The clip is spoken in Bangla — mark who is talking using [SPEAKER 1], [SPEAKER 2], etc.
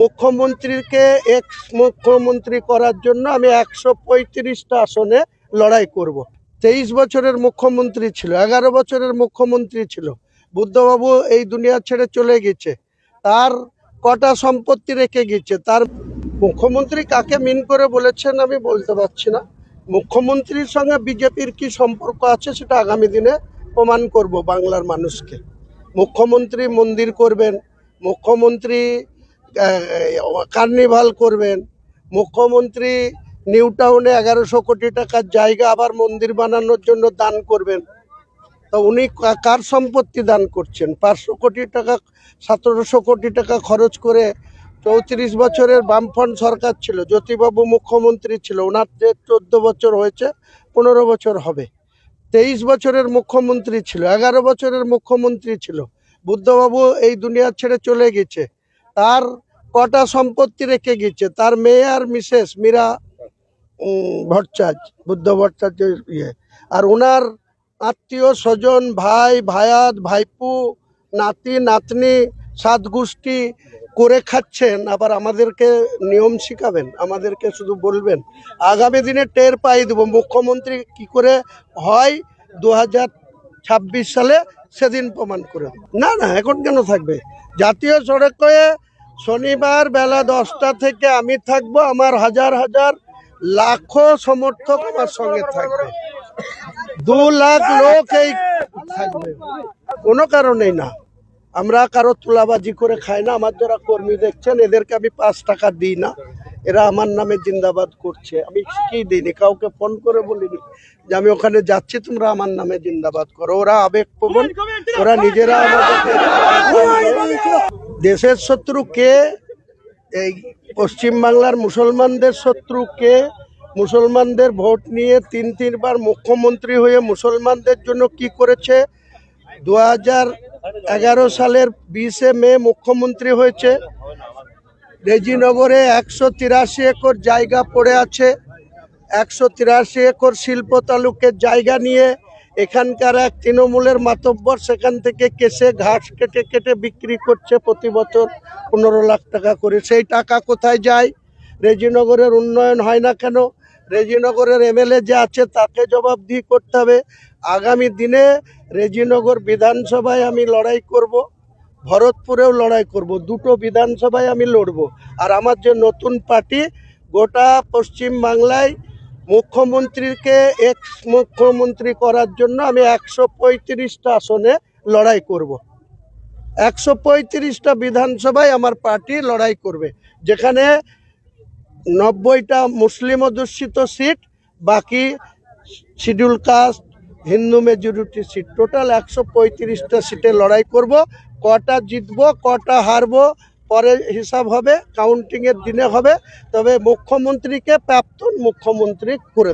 [SPEAKER 1] মুখ্যমন্ত্রীকে এক্স মুখ্যমন্ত্রী করার জন্য আমি একশো পঁয়ত্রিশটা আসনে লড়াই করব। তেইশ বছরের মুখ্যমন্ত্রী ছিল, এগারো বছরের মুখ্যমন্ত্রী ছিল। বুদ্ধবাবু এই দুনিয়া ছেড়ে চলে গেছে। তার কটা সম্পত্তি রেখে গেছে, তার মুখ্যমন্ত্রী কাকে মিন করে বলেছেন আমি বলতে পারছি না। মুখ্যমন্ত্রীর সঙ্গে বিজেপির কি সম্পর্ক আছে সেটা আগামী দিনে প্রমাণ করব বাংলার মানুষকে। মুখ্যমন্ত্রী মন্দির করবেন, মুখ্যমন্ত্রী কার্নিভাল করবেন। মুখ্যমন্ত্রী নিউ টাউনে এগারোশো কোটি টাকার জায়গা আবার মন্দির বানানোর জন্য দান করবেন। তো উনি কার সম্পত্তি দান করছেন? পাঁচশো কোটি টাকা, সতেরোশো কোটি টাকা খরচ করে চৌত্রিশ বছরের বামফ্রন্ট সরকার ছিল, জ্যোতিবাবু মুখ্যমন্ত্রী ছিল, ওনার যে চোদ্দ বছর হয়েছে, পনেরো বছর হবে। তেইশ বছরের মুখ্যমন্ত্রী ছিল, এগারো বছরের মুখ্যমন্ত্রী ছিল। বুদ্ধবাবু এই দুনিয়া ছেড়ে চলে গেছে। তার কটা সম্পত্তি রেখে গেছে। তার মেয়ে আর মিসেস মীরা ভট্টাচার্য, বুদ্ধ ভট্টাচার্যের ইয়ে। আর ওনার আত্মীয় স্বজন, ভাই, ভায়াত, ভাইপু, নাতি, নাতনি সাত গোষ্ঠী করে খাচ্ছেন, আবার আমাদেরকে নিয়ম শিখাবেন, আমাদেরকে শুধু বলবেন। আগামী দিনে টের পাই দেবো। মুখ্যমন্ত্রী কি করে হয় দু হাজার ছাব্বিশ সালে সেদিন প্রমাণ করে না না, এখন কেন থাকবে? জাতীয় সড়কে শনিবার বেলা দশটা থেকে আমি থাকব। আমার হাজার হাজার লাখো সমর্থক আমার সঙ্গে থাকবে। দু লাখ লোক এই থাকবে। কোনো কারণেই না। আমরা কারও তুলাবাজি করে খাই না। আমার যারা কর্মী দেখছেন, এদেরকে আমি পাঁচ টাকা দিই না। এরা আমার নামে জিন্দাবাদ করছে। আমি শিখিয়ে দিইনি? কাউকে ফোন করে বলিনি যে আমি ওখানে যাচ্ছি, তোমরা আমার নামে জিন্দাবাদ করো। ওরা আবেগপ্রবণ, ওরা নিজেরা দেশের শত্রু কে এই পশ্চিমবাংলার মুসলমানদের শত্রু কে মুসলমানদের ভোট নিয়ে তিন, তিনবার মুখ্যমন্ত্রী হয়ে মুসলমানদের জন্য কি করেছে? দু এগারো সালের বিশে মে মুখ্যমন্ত্রী হয়েছে। রেজিনগরে একশো তিরাশি একর জায়গা পড়ে আছে। একশো তিরাশি একর শিল্প তালুকের জায়গা নিয়ে এখানকার এক তৃণমূলের মাতব্বর সেখান থেকে কেসে ঘাস কেটে কেটে বিক্রি করছে প্রতি বছর পনেরো লাখ টাকা করে। সেই টাকা কোথায় যায়? রেজিনগরের উন্নয়ন হয় না কেন? রেজিনগরের এমএলএ যে আছে তাকে জবাবদিহি করতে হবে। আগামী দিনে রেজিনগর বিধানসভায় আমি লড়াই করব। ভরতপুরেও লড়াই করব, দুটো বিধানসভায় আমি লড়ব। আর আমার যে নতুন পার্টি, গোটা পশ্চিম বাংলায় মুখ্যমন্ত্রীকে এক্স মুখ্যমন্ত্রী করার জন্য আমি একশো পঁয়ত্রিশটা আসনে লড়াই করব। একশো পঁয়ত্রিশটা বিধানসভায় আমার পার্টি লড়াই করবে, যেখানে নব্বইটা মুসলিম অধ্যুষিত সিট, বাকি schedule caste Hindu majority seat total একশো পঁয়ত্রিশটা সিটে লড়াই করব, কটা জিতবো, কটা হারবো, পরে হিসাব হবে কাউন্টিংয়ের দিনে হবে। তবে মুখ্যমন্ত্রীকে প্রাক্তন মুখ্যমন্ত্রী করে